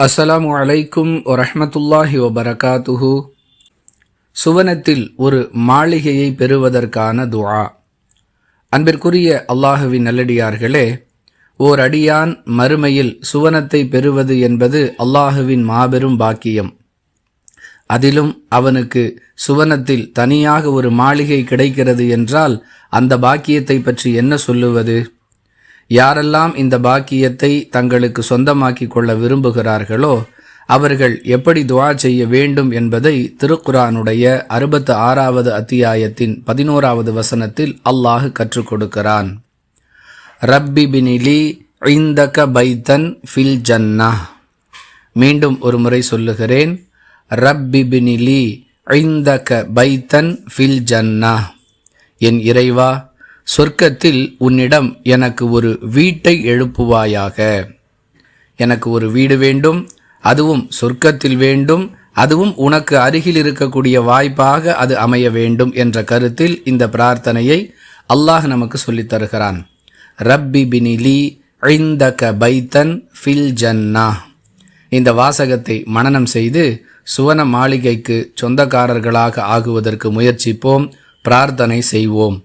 அஸ்ஸலாமு அலைக்கும் வரஹ்மத்துல்லாஹி வபரகாத்துஹு. சுவனத்தில் ஒரு மாளிகையை பெறுவதற்கான துஆ. அன்பிற்குரிய அல்லாஹுவின் நல்லடியார்களே ஓர் அடியான் மறுமையில் சுவனத்தை பெறுவது என்பது அல்லாஹுவின் மாபெரும் பாக்கியம். அதிலும் அவனுக்கு சுவனத்தில் தனியாக ஒரு மாளிகை கிடைக்கிறது என்றால் அந்த பாக்கியத்தை பற்றி என்ன சொல்லுவது? யாரெல்லாம் இந்த பாக்கியத்தை தங்களுக்கு சொந்தமாக்கிக் கொள்ள விரும்புகிறார்களோ அவர்கள் எப்படி துவா செய்ய வேண்டும் என்பதை திருக்குரானுடைய அறுபத்து ஆறாவது அத்தியாயத்தின் பதினோராவது வசனத்தில் அல்லாஹ் கற்றுக் கொடுக்கிறான். ரப்பி பினிலி ஐந்தக பைத்தன் ஃபில் ஜன்னா. மீண்டும் ஒரு முறை சொல்லுகிறேன். ரப்பி பினிலி ஐந்தக பைத்தன் ஃபில் ஜன்னா. என் இறைவா சொர்க்கத்தில் உன்னிடம் எனக்கு ஒரு வீட்டை எழுப்புவாயாக. எனக்கு ஒரு வீடு வேண்டும் அதுவும் சொர்க்கத்தில் வேண்டும் அதுவும் உனக்கு அருகில் இருக்கக்கூடிய வாய்ப்பாக அது அமைய வேண்டும் என்ற கருத்தில் இந்த பிரார்த்தனையை அல்லாஹ் நமக்கு சொல்லித் தருகிறான். ரப்பி பினிலி ஐந்தக பைத்தன் ஃபில் ஜன்னா. இந்த வாசகத்தை மனனம் செய்து சுவன மாளிகைக்கு சொந்தக்காரர்களாக ஆகுவதற்கு முயற்சிப்போம் பிரார்த்தனை செய்வோம்.